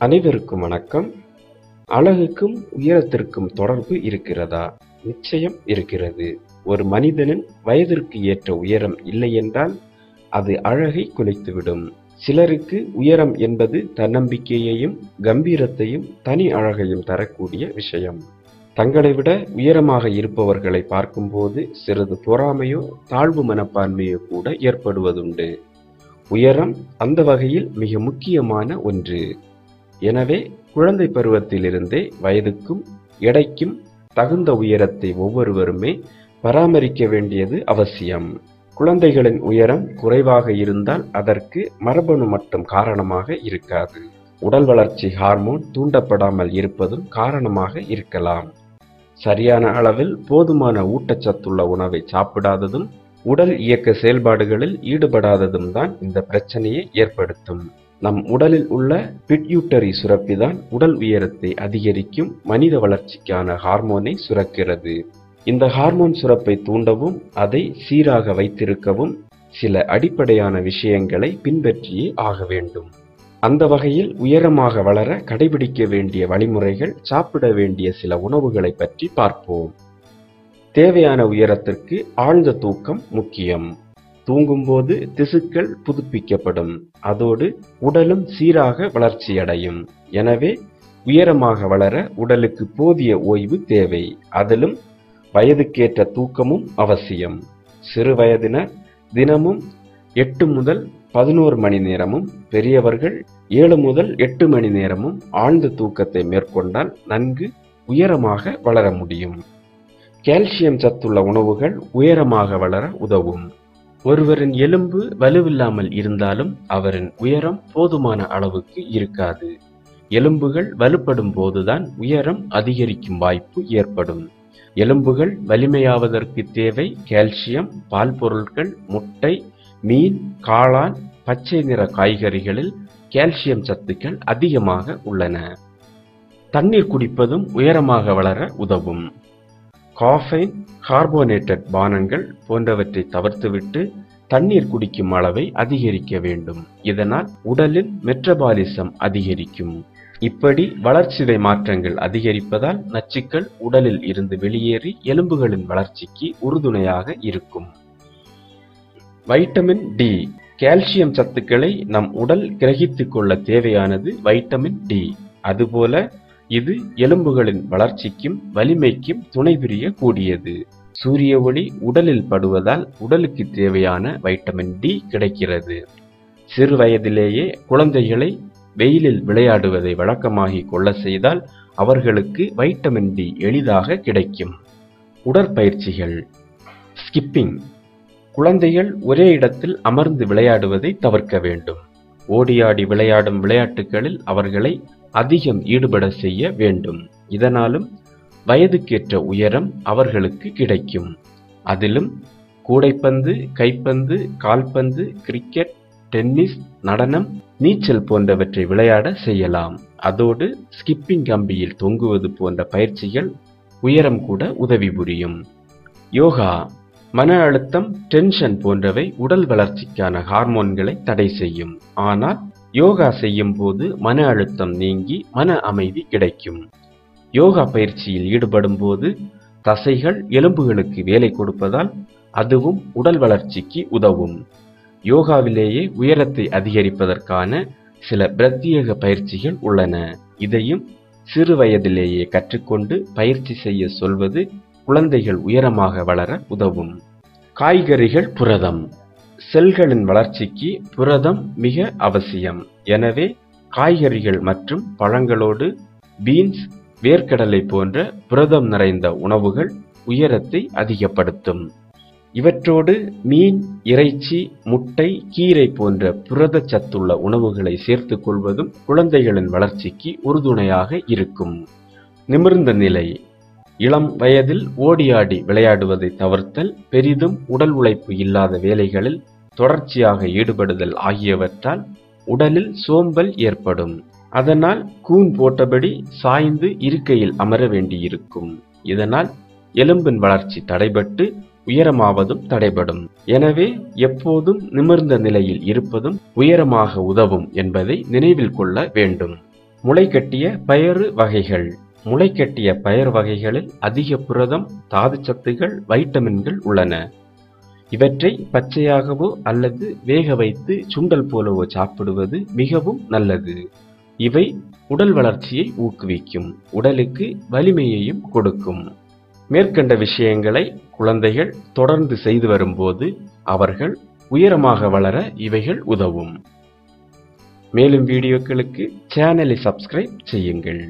அனைவருக்கும் வணக்கம். அழகுக்கும் உயரத்திற்கும் தொடர்பு இருக்கிறதா? நிச்சயம் இருக்கிறது. ஒரு மனிதனின் வயதிற்கு ஏற்ற உயரம் இல்லையென்றால் அது அழகை குலைத்துவிடும். சிலருக்கு உயரம் என்பது தன்னம்பிக்கையையும் கம்பீரத்தையும் தனி அழகையும் தரக்கூடிய விஷயம். தங்களை விட உயரமாக இருப்பவர்களை பார்க்கும்போது சிறிது பொறாமையோ தாழ்வு மனப்பான்மையோ கூட ஏற்படுவதுண்டு. உயரம் அந்த வகையில் மிக முக்கியமான ஒன்று. எனவே குழந்தை பருவத்திலிருந்தே வயதுக்கும் எடைக்கும் தகுந்த உயரத்தை ஒவ்வொருவருமே பராமரிக்க வேண்டியது அவசியம். குழந்தைகளின் உயரம் குறைவாக இருந்தால் அதற்கு மரபணு மட்டும் காரணமாக இருக்காது. உடல் வளர்ச்சி ஹார்மோன் தூண்டப்படாமல் இருப்பதும் காரணமாக இருக்கலாம். சரியான அளவில் போதுமான ஊட்டச்சத்துள்ள உணவை சாப்பிடாததும் உடல் இயக்க செயல்பாடுகளில் ஈடுபடாததும் தான் இந்த பிரச்சனையை ஏற்படுத்தும். நம் உடலில் உள்ள பிட்யூட்டரி சுரப்பி தான் உடல் உயரத்தை அதிகரிக்கும் மனித வளர்ச்சிக்கான ஹார்மோனை சுரக்கிறது. இந்த ஹார்மோன் சுரப்பை தூண்டவும் அதை சீராக வைத்திருக்கவும் சில அடிப்படையான விஷயங்களை பின்பற்றியே ஆக வேண்டும். அந்த வகையில் உயரமாக வளர கடைபிடிக்க வேண்டிய வழிமுறைகள் சாப்பிட வேண்டிய சில உணவுகளை பற்றி பார்ப்போம். தேவையான உயரத்திற்கு ஆழ்ந்த தூக்கம் முக்கியம். தூங்கும்போது திசுக்கள் புதுப்பிக்கப்படும். அதோடு உடலும் சீராக வளர்ச்சியடையும். எனவே உயரமாக வளர உடலுக்கு போதிய ஓய்வு தேவை. அதிலும் வயதுக்கேற்ற தூக்கமும் அவசியம். சிறு வயதினர் தினமும் எட்டு முதல் பதினோரு மணி நேரமும் பெரியவர்கள் ஏழு முதல் எட்டு மணி நேரமும் ஆழ்ந்த தூக்கத்தை மேற்கொண்டால் நன்கு உயரமாக வளர முடியும். கால்சியம் சத்துள்ள உணவுகள் உயரமாக வளர உதவும். ஒருவரின் எலும்பு வலுவில்லாமல் இருந்தாலும் அவரின் உயரம் போதுமான அளவுக்கு இருக்காது. எலும்புகள் வலுப்படும் போதுதான் உயரம் அதிகரிக்கும் வாய்ப்பு ஏற்படும். எலும்புகள் வலிமையாவதற்கு தேவை கால்சியம் பால் பொருட்கள் முட்டை மீன் காளான் பச்சை நிற காய்கறிகளில் கால்சியம் சத்துக்கள் அதிகமாக உள்ளன. தண்ணீர் குடிப்பதும் உயரமாக வளர உதவும். காஃபைன் கார்போனேட்டட் பானங்கள் போன்றவற்றை தவிர்த்துவிட்டு தண்ணீர் குடிக்கும் அளவை அதிகரிக்க வேண்டும். இதனால் உடலில் மெட்ரபாலிசம் அதிகரிக்கும். இப்படி வளர்ச்சிதை மாற்றங்கள் அதிகரிப்பதால் நச்சுக்கள் உடலில் இருந்து வெளியேறி எலும்புகளின் வளர்ச்சிக்கு உறுதுணையாக இருக்கும். வைட்டமின் டி கால்சியம் சத்துக்களை நம் உடல் கிரகித்துக் கொள்ள தேவையானது வைட்டமின் டி. அதுபோல இது எலும்புகளின் வளர்ச்சிக்கும் வலிமைக்கும் துணை புரிய கூடியது சூரிய ஒளி உடலில் படுவதால் உடலுக்கு தேவையான வைட்டமின் டி கிடைக்கிறது. சிறு வயதிலேயே குழந்தைகளை வெயிலில் விளையாடுவதை வழக்கமாகி கொள்ள செய்தால் அவர்களுக்கு வைட்டமின் டி எளிதாக கிடைக்கும். உடற்பயிற்சிகள். ஸ்கிப்பிங். குழந்தைகள் ஒரே இடத்தில் அமர்ந்து விளையாடுவதை தவிர்க்க வேண்டும். ஓடியாடி விளையாடும் விளையாட்டுகளில் அவர்களை அதிகம் ஈடுபட செய்ய வேண்டும். இதனாலும் வயதுக்கேற்ற உயரம் அவர்களுக்கு கிடைக்கும். அதிலும் கூடைப்பந்து கைப்பந்து கால்பந்து கிரிக்கெட் டென்னிஸ் நடனம் நீச்சல் போன்றவற்றை விளையாட செய்யலாம். அதோடு ஸ்கிப்பிங் கம்பியில் தொங்குவது போன்ற பயிற்சிகள் உயரம் கூட உதவி புரியும். யோகா மன அழுத்தம் டென்ஷன் போன்றவை உடல் வளர்ச்சிக்கான ஹார்மோன்களை தடை செய்யும். ஆனால் யோகா செய்யும் போது மன அழுத்தம் நீங்கி மன அமைதி கிடைக்கும். யோகா பயிற்சியில் ஈடுபடும் போது தசைகள் எலும்புகளுக்கு வேலை கொடுப்பதால் அதுவும் உடல் வளர்ச்சிக்கு உதவும். யோகாவிலேயே உயரத்தை அதிகரிப்பதற்கான சில பிரத்யேக பயிற்சிகள் உள்ளன. இதையும் சிறு வயதிலேயே கற்றுக்கொண்டு பயிற்சி செய்ய சொல்வது குழந்தைகள் உயரமாக வளர உதவும். காய்கறிகள் புரதம். செல்களின் வளர்ச்சிக்கு புரதம் மிக அவசியம். எனவே காய்கறிகள் மற்றும் பழங்களோடு பீன்ஸ் வேர்க்கடலை போன்ற புரதம் நிறைந்த உணவுகள் உயரத்தை அதிகப்படுத்தும். இவற்றோடு மீன் இறைச்சி முட்டை கீரை போன்ற புரத சத்துள்ள உணவுகளை சேர்த்துக் கொள்வதும் குழந்தைகளின் வளர்ச்சிக்கு உறுதுணையாக இருக்கும். நிமிர்ந்த நிலை. இளம் வயதில் ஓடியாடி விளையாடுவதை தவிர்த்தல் பெரிதும் உடல் உழைப்பு இல்லாத வேலைகளில் தொடர்ச்சியாக ஈடுபடுதல் ஆகியவற்றால் உடலில் சோம்பல் ஏற்படும். அதனால் கூன் போட்டபடி சாய்ந்து இருக்கையில் அமர வேண்டியிருக்கும். இதனால் எலும்பின் வளர்ச்சி தடைபட்டு உயரமாவதும் தடைபடும். எனவே எப்போதும் நிமிர்ந்த நிலையில் இருப்பதும் உயரமாக உதவும் என்பதை நினைவில் கொள்ள வேண்டும். முளைக்கட்டிய பயறு வகைகள். முளைக்கட்டிய பயறு வகைகளில் அதிக புரதம் தாதுச்சத்துகள் வைட்டமின்கள் உள்ளன. இவற்றை பச்சையாகவோ அல்லது வேக வைத்து சுண்டல் போலவோ சாப்பிடுவது மிகவும் நல்லது. இவை உடல் வளர்ச்சியை ஊக்குவிக்கும் உடலுக்கு வலிமையையும் கொடுக்கும். மேற்கண்ட விஷயங்களை குழந்தைகள் தொடர்ந்து செய்து வரும்போது அவர்கள் உயரமாக வளர இவைகள் உதவும். மேலும் வீடியோக்களுக்கு சேனலை சப்ஸ்கிரைப் செய்யுங்கள்.